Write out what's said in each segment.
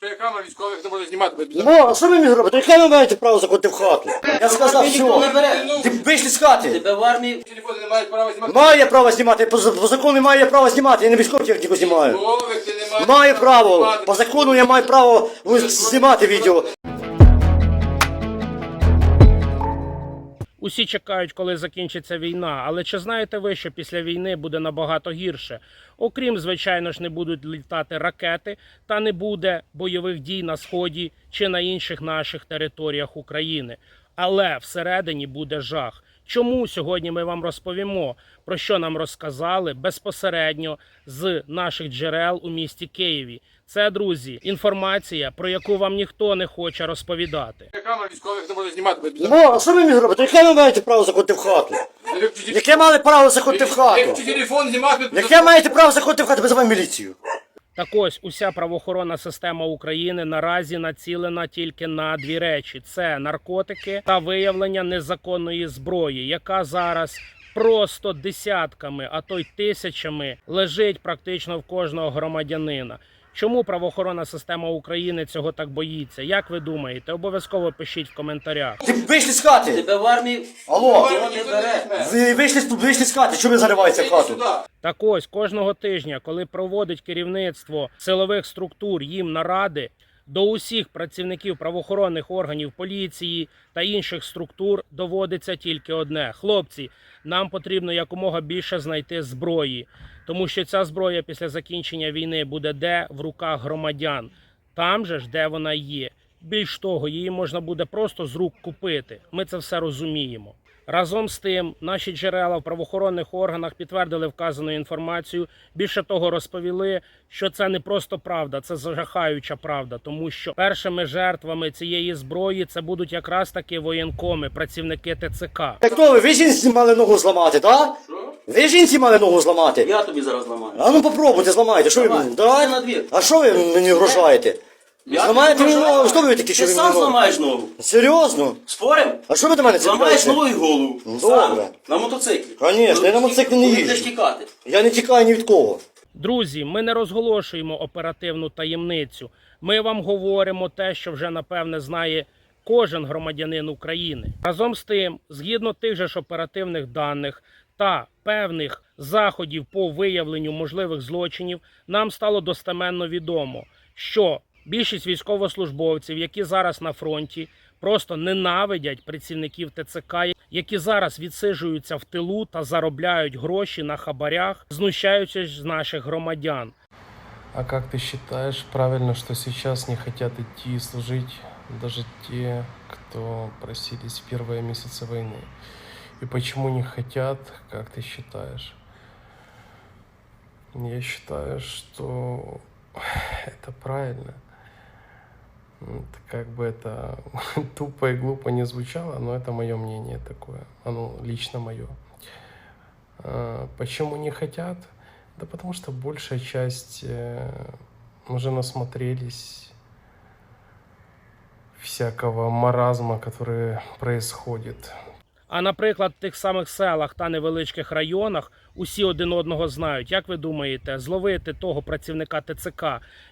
Що я камера військових не може знімати. Ну, а що ви мені робите? Яке ви маєте право заходити в хату? Я сказав, бере. Ти вийшли з хати. Тебе в армії Телефони не мають права знімати. Має право знімати, по, по закону має право знімати, я не військову техніку знімаю. Голови ти не маєш Маю право, по закону я маю право ну, знімати відео. Усі чекають, коли закінчиться війна, але чи знаєте ви, що після війни буде набагато гірше? Окрім, звичайно ж, не будуть літати ракети та не буде бойових дій на сході чи на інших наших територіях України. Але всередині буде жах. Чому сьогодні ми вам розповімо, про що нам розказали безпосередньо з наших джерел у місті Києві? Це друзі, інформація, про яку вам ніхто не хоче розповідати. Камера військових не може знімати. Ну, а що ви мені робите? Яке ви маєте право заходити в хату? Яке мали право заходити в хату? Телефон знімати? Яке маєте право заходити в хату? Визивай міліцію. Так ось уся правоохоронна система України наразі націлена тільки на дві речі: це наркотики та виявлення незаконної зброї, яка зараз просто десятками, а то й тисячами лежить практично в кожного громадянина. Чому правоохоронна система України цього так боїться? Як ви думаєте? Обов'язково пишіть в коментарях. Ти вийшли з хати. тебе в армії Алло. ніхто не бере. Ви вийшли, з- вийшли з хати, чому ви зариваєтеся в хату? Так ось кожного тижня, коли проводить керівництво силових структур їм наради, до усіх працівників правоохоронних органів поліції та інших структур доводиться тільки одне: хлопці, нам потрібно якомога більше знайти зброї, тому що ця зброя після закінчення війни буде де в руках громадян, там же ж де вона є. Більш того, її можна буде просто з рук купити. Ми це все розуміємо. Разом з тим, наші джерела в правоохоронних органах підтвердили вказану інформацію. Більше того, розповіли, що це не просто правда, це жахаюча правда, тому що першими жертвами цієї зброї це будуть якраз таки воєнкоми, працівники ТЦК. Так хто ви? Ви жінці мали ногу зламати, так? Що? Ви жінці мали ногу зламати? Я тобі зараз ламаю. А ну попробуйте, зламайте. Що ви Давай, Да? на двір. А що ви мені вражаєте? Я Зламаєте тобі мені ногу? Що ви такі, що Ти ви сам мені ногу? зламаєш ногу. Серйозно? Спорим? А що ви до мене Зламаєш цікавите? ногу і голову. Добре. Сам. На мотоциклі. Конечно, я на мотоциклі не Коли їжджу. Будеш тікати. Я не тікаю ні від кого. Друзі, ми не розголошуємо оперативну таємницю. Ми вам говоримо те, що вже напевне знає кожен громадянин України. Разом з тим, згідно тих же ж оперативних даних та певних заходів по виявленню можливих злочинів, нам стало достеменно відомо, що більшість військовослужбовців, які зараз на фронті, просто ненавидять працівників ТЦК, які зараз відсиджуються в тилу та заробляють гроші на хабарях, знущаючись з наших громадян. А как ты считаешь правильно, что сейчас не хотят идти служить даже те, кто просились в первые месяцы войны? И почему не хотят, как ты считаешь? Я считаю, что это правильно. М, это Как бы это тупо и глупо не звучало, но это мое мнение такое. Оно лично мое. А, Почему не хотят? Да потому что большая часть э, уже насмотрелись всякого маразма, который происходит. А наприклад, в тих самих селах та невеличких районах усі один одного знають. Як ви думаєте, зловити того працівника ТЦК,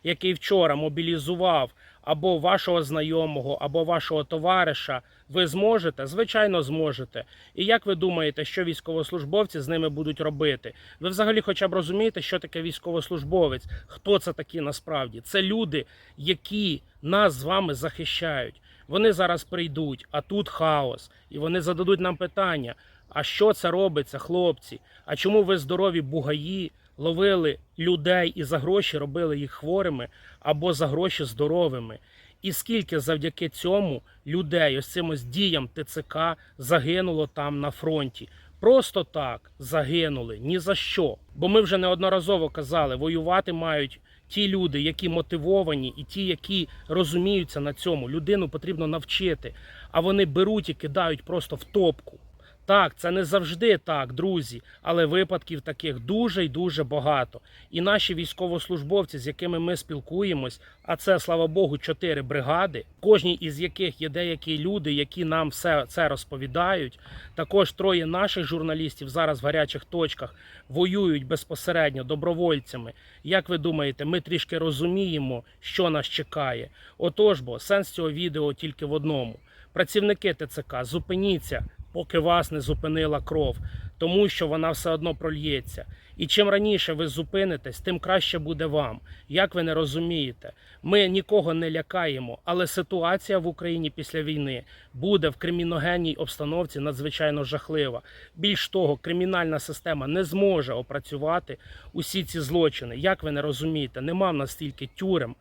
який вчора мобілізував або вашого знайомого, або вашого товариша, ви зможете? Звичайно, зможете. І як ви думаєте, що військовослужбовці з ними будуть робити? Ви взагалі хоча б розумієте, що таке військовослужбовець? Хто це такі насправді? Це люди, які нас з вами захищають. Вони зараз прийдуть, а тут хаос, і вони зададуть нам питання: а що це робиться, хлопці? А чому ви здорові бугаї ловили людей і за гроші робили їх хворими або за гроші здоровими? І скільки завдяки цьому людей, ось цим ось діям ТЦК загинуло там на фронті? Просто так загинули ні за що. Бо ми вже неодноразово казали, воювати мають ті люди, які мотивовані, і ті, які розуміються на цьому. Людину потрібно навчити, а вони беруть і кидають просто в топку. Так, це не завжди так, друзі, але випадків таких дуже й дуже багато. І наші військовослужбовці, з якими ми спілкуємось, а це слава Богу, чотири бригади, кожній із яких є деякі люди, які нам все це розповідають. Також троє наших журналістів зараз в гарячих точках воюють безпосередньо добровольцями. Як ви думаєте, ми трішки розуміємо, що нас чекає? Отож, бо сенс цього відео тільки в одному. Працівники ТЦК, зупиніться, поки вас не зупинила кров, тому що вона все одно прольється. І чим раніше ви зупинитесь, тим краще буде вам. Як ви не розумієте, ми нікого не лякаємо, але ситуація в Україні після війни буде в криміногенній обстановці надзвичайно жахлива. Більш того, кримінальна система не зможе опрацювати усі ці злочини. Як ви не розумієте, нема в нас стільки тюрем,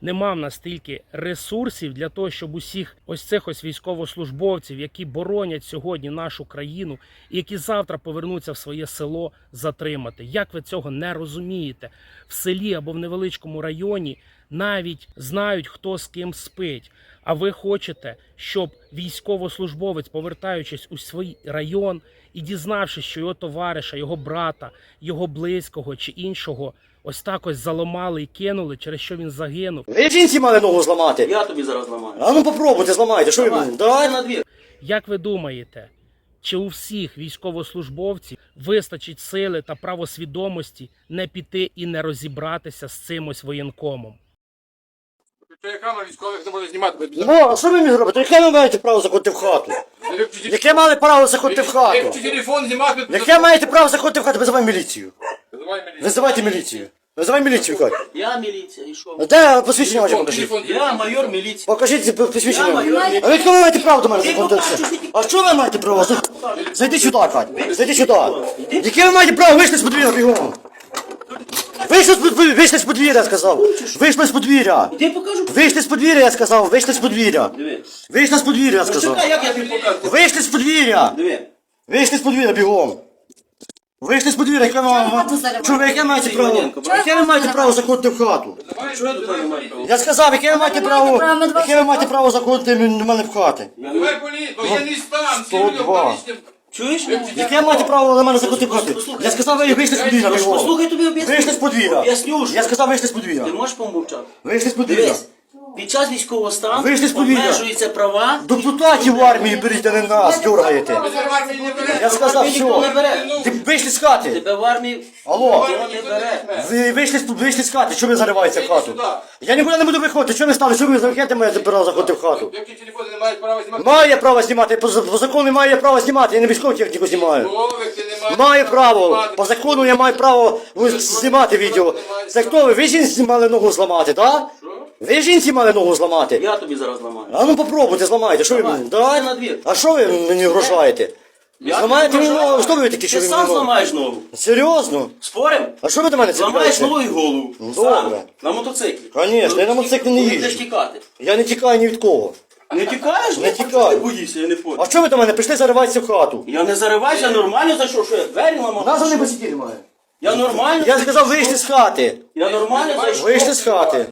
нема мав настільки ресурсів для того, щоб усіх ось цих ось військовослужбовців, які боронять сьогодні нашу країну, і які завтра повернуться в своє село, затримати. Як ви цього не розумієте? В селі або в невеличкому районі навіть знають, хто з ким спить. А ви хочете, щоб військовослужбовець, повертаючись у свій район і дізнавшись, що його товариша, його брата, його близького чи іншого ось так ось заламали і кинули, через що він загинув. Ви жінці мали ногу зламати. Я тобі зараз зламаю. А ну попробуйте, зламайте. Що ви Давай, на двір. Як ви думаєте, чи у всіх військовослужбовців вистачить сили та правосвідомості не піти і не розібратися з цим ось воєнкомом? Камеру, військових не може знімати. без- Ну, а що ви мені зробите? Яке ви маєте право заходити в хату? Яке мали право заходити в хату? Телефон, знімати. Яке маєте право заходити в хату? Визивай міліцію. Визивай міліцію. Визивайте міліцію. Визивай міліцію, Кать. Я міліція, і що? Де посвідчення ваше покажіть? телефон, Я майор міліції. Покажіть це Я посвідчення. майор міліції. А ви кого маєте право до мене Ти заходити? А що ви маєте право? Зай- Зайди сюди, Кать. Зайди сюди. Яке ви маєте право? Вийшли з подвір'я бігом. Вийшли з подвір'я, вийшли з подвір'я, я сказав. Вийшли з подвір'я. Ти покажу. Вийшли з подвір'я, я сказав. Вийшли з подвір'я. Диви. Вийшли з подвір'я, я сказав. Чекай, як я тобі покажу. Вийшли з подвір'я. Диви. Вийшли з подвір'я бігом. Вийшли з подвір'я, яке ви Чого ви яке маєте право? Яке ви маєте право заходити в хату? Що я тут маю права? Я сказав, яке ви маєте право, яке ви маєте право заходити до мене в хати? Визивай поліцію, воєнний стан. всі 102. люди поліції. Чуєш? Яке ви маєте право на мене заходити в? Я сказав, ви вийшли з подвір'я. Послухай тобі об'ясню. Вийшли з подвір'я. Об'ясню, що. Я сказав, вийшли з подвір'я. Ти можеш помовчати? Вийшли з подвір'я. Дивись. Під час військового стану Вийшли з повітря. обмежуються права. Депутатів в армії беріть, а не нас, бере. Я сказав, Ніхто не що? бере. Ти вийшли з хати. Тебе в армії Алло. ніхто не бере. Ви вийшли, з- вийшли з хати, що ви зариваєте в хату? Я нікуди не буду виходити, що ви стали, що ви захете мене право заходити в хату? Які телефони не мають права знімати. Має право знімати, по, по закону має право знімати, я не військову техніку знімаю. Голови ти не маєш. Маю право, по закону я маю право знімати відео. Це хто ви? Ви жінці мали ногу зламати, так? Ви жінці мали ногу зламати? Я тобі зараз зламаю. А ну попробуйте, зламайте, що ви Давай, мені? йди на двір. А що ви мені вгрожаєте? Я Зламаєте тобі мені вважаю. ногу? Що ви такі, що Ти ви сам мені ногу? зламаєш ногу. Серйозно? Спорим? А що ви до мене Зламаєш цікавите? ногу і голову. Добре. Сам. На мотоциклі. Конечно, я на мотоциклі не їжджу. Будеш тікати. Я не тікаю ні від кого. Не тікаєш? Не Ну, тікаю. Ти боїшся, я не хочу. А що ви до мене прийшли зариватися в хату? Я не зариваюся, нормально зайшов, що я двері ламав. Нас вони посиділи має. Я нормально. Я сказав, вийшли з хати. Я нормально зайшов. Вийшли з хати.